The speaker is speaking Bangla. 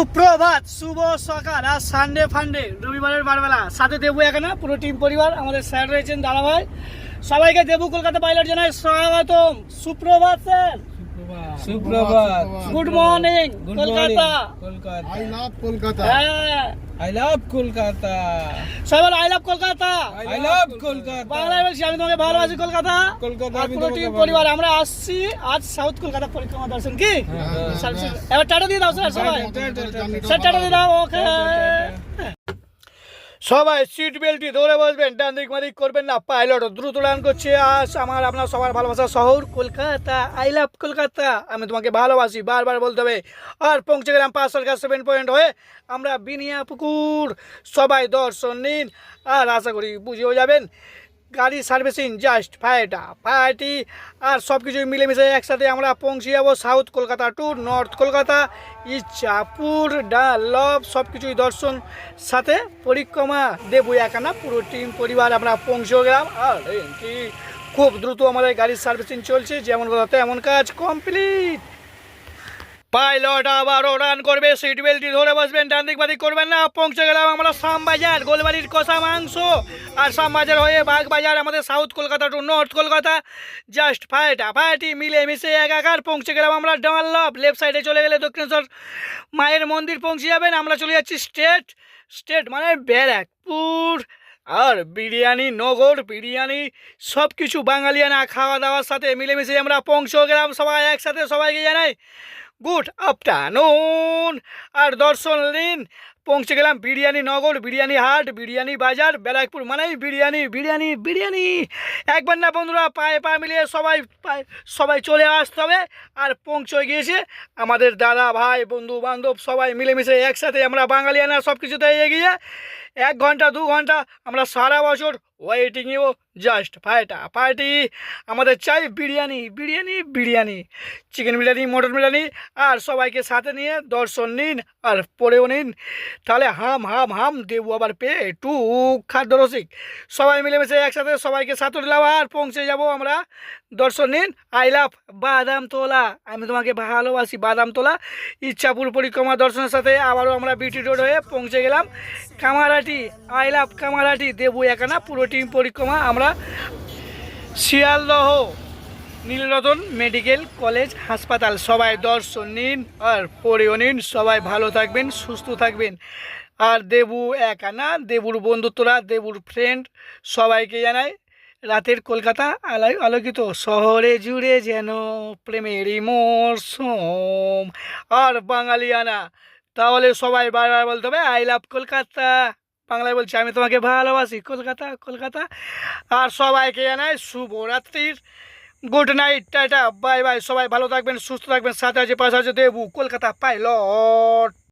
সুপ্রভাত শুভ সকাল আর সানডে ফান্ডে রবিবারের বারবেলা। সাথে দেবু এখানে পুরো টিম পরিবার আমাদের স্যার রয়েছেন দাদা ভাই সবাইকে দেবু কলকাতা পাইলট জানাই স্বাগতম। সুপ্রভাত স্যার। সুপ্রভাত। Good morning Kolkata. কলকাতা. হ্যাঁ। I love Kolkata. সবাই I love Kolkata. I love Kolkata. বাংলায় বলছি আমি তোমাকে ভালোবাসি কলকাতা। কলকাতা, আমি টিম পরিবার আমরা আসছি আজ সাউথ কলকাতা পরিক্রমা দর্শন কি? হ্যাঁ, এবার টাটা দিয়ে দাও স্যার সবাই। স্যার টাটা দিয়ে দাও ওকে সবাই সিট বেল্টটি ধরে বসবেন, ডান দিক মাদিক করবেন না। পাইলট দ্রুত উড়ান করছে। আজ আমার আপনার সবার ভালোবাসা শহর কলকাতা। I love Kolkata. আমি তোমাকে ভালোবাসি, বারবার বলতে হবে। আর পৌঁছে গেলাম পাঁচ সরকার সেভেন পয়েন্ট হয়ে। আমরা বিনিয়া পুকুর সবাই দর্শন নিন। আর আশা করি বুঝেও যাবেন। গাড়ি সার্ভিসিং জাস্ট ফাইটা ফাইটি আর সব কিছুই মিলেমিশে একসাথে আমরা পৌঁছে যাব south Kolkata to north Kolkata. Ichhapur ডালব সব কিছুই দর্শন, সাথে পরিক্রমা দেবু একানা পুরো টিম পরিবার আমরা পৌঁছেও গেলাম। আর খুব দ্রুত আমাদের গাড়ির সার্ভিসিং চলছে, যেমন কথা তেমন কাজ কমপ্লিট পাইলট আবার রান করবে সিট বেল্টটি ধরে বসবেন ডান দিক বাদিক করবেন না, পৌঁছে গেলাম আমরা শ্যামবাজার, গোলবাড়ির কষা মাংস। আর শ্যামবাজার হয়ে বাগবাজার, আমাদের south Kolkata to north Kolkata. Just ফাইটা ফাইটি মিলে মিশে একাকার, পৌঁছে গেলাম আমরা ডানলভ লেফট সাইডে চলে গেলে দক্ষিণেশ্বর মায়ের মন্দির পৌঁছে যাবেন, আমরা চলে যাচ্ছি স্টেট স্টেট মানে ব্যারাকপুর। আর বিরিয়ানি, নগর, বিরিয়ানি সব কিছু বাঙালিয়ানা খাওয়া দাওয়ার সাথে মিলেমিশে আমরা পৌঁছেও গেলাম সবাই একসাথে, সবাইকে জানাই গুড আফটারনুন। আর দর্শন দিন, পৌঁছে গেলাম বিরিয়ানি নগর, বিরিয়ানি হাট, বিরিয়ানি বাজার ব্যারাকপুর মানেই বিরিয়ানি বিরিয়ানি বিরিয়ানি। একবার না বন্ধুরা, পায়ে পা মিলিয়ে সবাই, পায়ে, সবাই চলে আসতে হবে। আর পৌঁছে গিয়েছে আমাদের দাদা, ভাই, বন্ধু, বান্ধব, সবাই মিলেমিশে একসাথে আমরা বাঙালিয়ানা সব কিছুতে এগিয়ে, এক ঘণ্টা, দু ঘণ্টা, আমরা সারা বছর ওয়েটিংয়েও জাস্ট ফাইটা ফাইটি আমাদের চাই বিরিয়ানি বিরিয়ানি বিরিয়ানি। চিকেন বিরিয়ানি, মটন বিরিয়ানি, আর সবাইকে সাথে নিয়ে দর্শন নিন আর পরেও নিন। তাহলে হাম হাম হাম, দেবো আবার পেটু খাদ্য রসিক। সবাই মিলেমিশে একসাথে সবাইকে সাথে দিলাম আর পৌঁছে যাব আমরা দর্শন নিন আই লাভ বাদাম তোলা। আমি তোমাকে ভালোবাসি বাদাম তোলা। ইচ্ছাপুর পরিক্রমা দর্শনের সাথে আবারও আমরা বিটি রোড হয়ে পৌঁছে গেলাম। কামারাটি আই লাভ কামারাটি দেবু একানা পুরো টিম পরিক্রমা। আমরা শিয়ালদহ, নীলরতন মেডিকেল কলেজ হাসপাতাল। সবাই দর্শন নিন আর পড়েও নিন। সবাই ভালো থাকবেন, সুস্থ থাকবেন। আর দেবু একানা দেবুর বন্ধুত্বরা, দেবুর ফ্রেন্ড সবাইকে জানাই রাতের কলকাতা আলো আলোকিত। শহরে জুড়ে যেন প্রেমেরই মরশুম আর বাঙালিয়ানা তাহলে সবাই বারবার বলতে হবে, আই লাভ কলকাতা। বাংলায় বলছি, আমি তোমাকে ভালোবাসি। কলকাতা কলকাতা। আর সবাইকে জানাই শুভরাত্রির। Good night, tata, bye bye. সবাই ভালো থাকবেন, সুস্থ থাকবেন। সাথে আছে পাশে আছে দেবু, কলকাতা পাইলট।